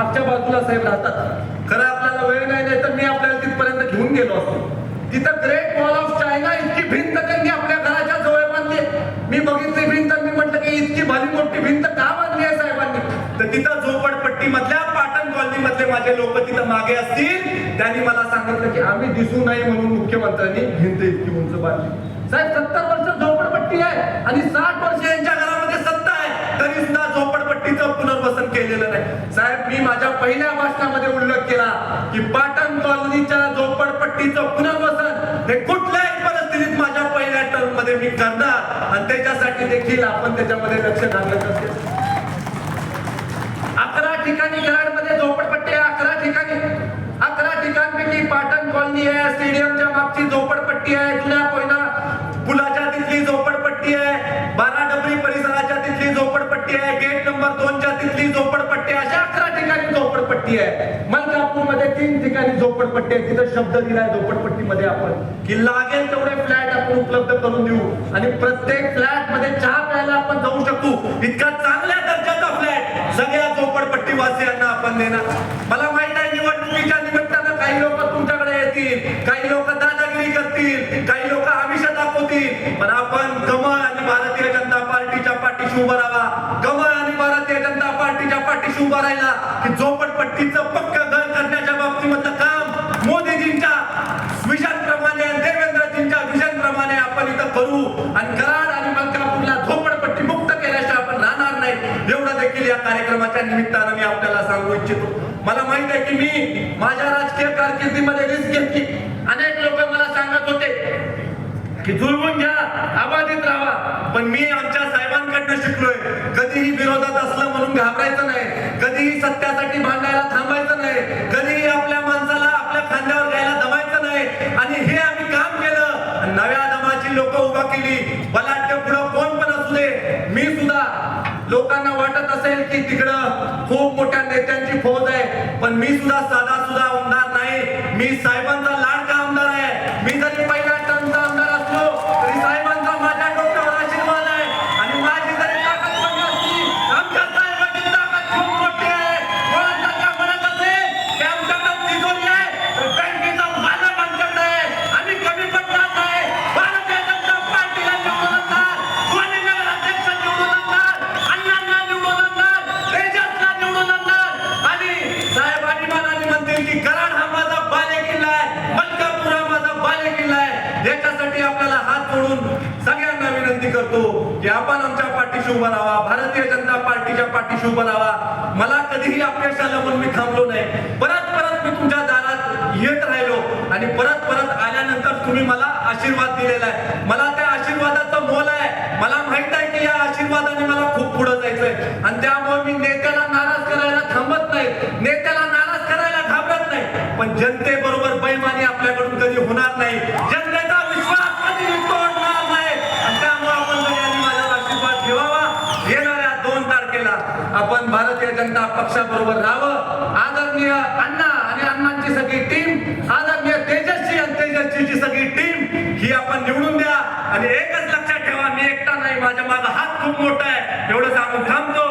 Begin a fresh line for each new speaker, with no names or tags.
मागच्या बाजूला साहेब राहतात. खरं आपल्याला वेळ नाही नाही तर मी आपल्याला तिथपर्यंत घेऊन गेलो असतो. तिथं ग्रेट वॉल ऑफ चायना इतकी भिंत त्यांनी आपल्या घराच्या जवळ बांधली मी बघितली भिंत मी म्हटलं की इतकी भारी मोठी भिंत का बांधली आहे साहेबांनी? तर तिथं झोपडपट्टी मधल्या पाटण कॉलनी मधले माझे लोक तिथं मागे असतील. त्यांनी मला सांगितलं की आम्ही दिसू नाही म्हणून मुख्यमंत्र्यांनी भिंत इतकी उंच बांधली. साहेब सत्तर वर्ष झोपडपट्टी आहे आणि साठ वर्ष यांच्या घरामध्ये सत्ता आहे तरी सुद्धा झोपडपट्टीचं पुनर्वसन केलेलं नाही साहेब मी माझ्या पहिल्या भाषणामध्ये उल्लेख केला की पाटण कॉलनीच्या झोपडपट्टीचं पुनर्वसन हे कुठल्याही परिस्थितीत माझ्या पहिल्या टर्ममध्ये मी करणार. आणि त्याच्यासाठी देखील आपण त्याच्यामध्ये लक्ष घालत असेल अकरा ठिकाणी कराडमध्ये झोपडपट्टी आहे अकरा ठिकाणी. अकरा ठिकाणपैकी पाटण कॉलनी आहे स्टेडियमच्या मागची झोपडपट्टी आहे जुन्या कोयना पुलाच्या तिथली झोपडपट्टी आहे बारा डबरी परिसराच्या तिथली झोपडपट्टी आहे गेट नंबर दोनच्या तिथली झोपडपट्टी अशा अकरा ठिकाणी झोपडपट्टी आहे. मलकापूरमध्ये तीन ठिकाणी झोपडपट्टी आहे. तिथं शब्द दिलाय झोपडपट्टीमध्ये आपण की लागेल तेवढे फ्लॅट आपण उपलब्ध करून देऊ. आणि प्रत्येक फ्लॅटमध्ये चहा प्यायला आपण जाऊ शकू. इतका चांगल्या दर्जाचा फ्लॅट सगळ्या झोपडपट्टी वासियांना आपण देणार मला माहीत आहे निवडणुकीच्या निमित्तानं काही लोक तुमच्याकडे येतील काही लोक दादागिरी करतील काही लोक आमिष दाखवतील पण आपण कमळ आणि भारतीय जनता पार्टीच्या पाठीशी उभं राहावा कमळ आणि भारतीय जनता पार्टीच्या पाठीशी राहिला की झोपडपट्टीचं पक्क घर करण्याच्या बाबतीमधलं काम मोदीजींच्या विजन प्रमाणे देवेंद्रजींच्या विजन प्रमाणे आपण इथं करू. आणि कराड आणि मलकापूरला झोपडपट्टी मुक्त केल्याशिवाय आपण राहणार नाही. एवढं देखील या कार्यक्रमाच्या निमित्तानं मी आपल्याला सांगू इच्छितो. मला माहीत आहे की मी माझ्या राजकीय कारकिर्दीमध्ये रिस्क घेतली अनेक लोक मला सांगत होते की जुळवून घ्या आबाधित राहा. पण मी आमच्या साहेबांकडनं शिकलोय कधीही विरोधात असलं म्हणून घाबरायचं नाही. कधीही सत्यासाठी भांडायला थांबायचं नाही. कधीही आपल्या माणसाला आपल्या खांद्यावर घ्यायला दमायचं नाही. आणि हे आम्ही काम केलं. नव्या दमाची लोक उभा केली. बलाढ्य पुढं कोण पण असू दे. मी सुद्धा लोकांना वाटत असेल की तिकडं खूप मोठ्या नेत्यांची पाठीशी उभा राहावा. भारतीय जनता पार्टीच्या पाठीशी उभा राहावा. मला कधीही अपयश आलं म्हणून मी थांबलो नाही. परत परत मी तुमच्या दारात येत राहिलो आणि परत परत आल्यानंतर तुम्ही मला आशीर्वाद दिलेला आहे. मला त्या आशीर्वादाचा मोल आहे. मला माहीत आहे की या आशीर्वादाने मला खूप पुढे जायचंय. आणि त्यामुळे मी नेत्याला नाराज करायला थांबत नाही. नेत्याला नाराज करायला घाबरत नाही. पण जनतेबरोबर बैमानी आपल्याकडून कधी होणार नाही. आपण भारतीय जनता पक्षाबरोबर राहावं. आदरणीय अण्णा आणि अण्णांची सगळी टीम आदरणीय तेजस्वी आणि तेजस्वीची सगळी टीम ही आपण निवडून द्या. आणि एकच लक्षात ठेवा मी एकटा नाही माझ्या माझा हात खूप मोठा आहे. एवढं सांगून थांबतो.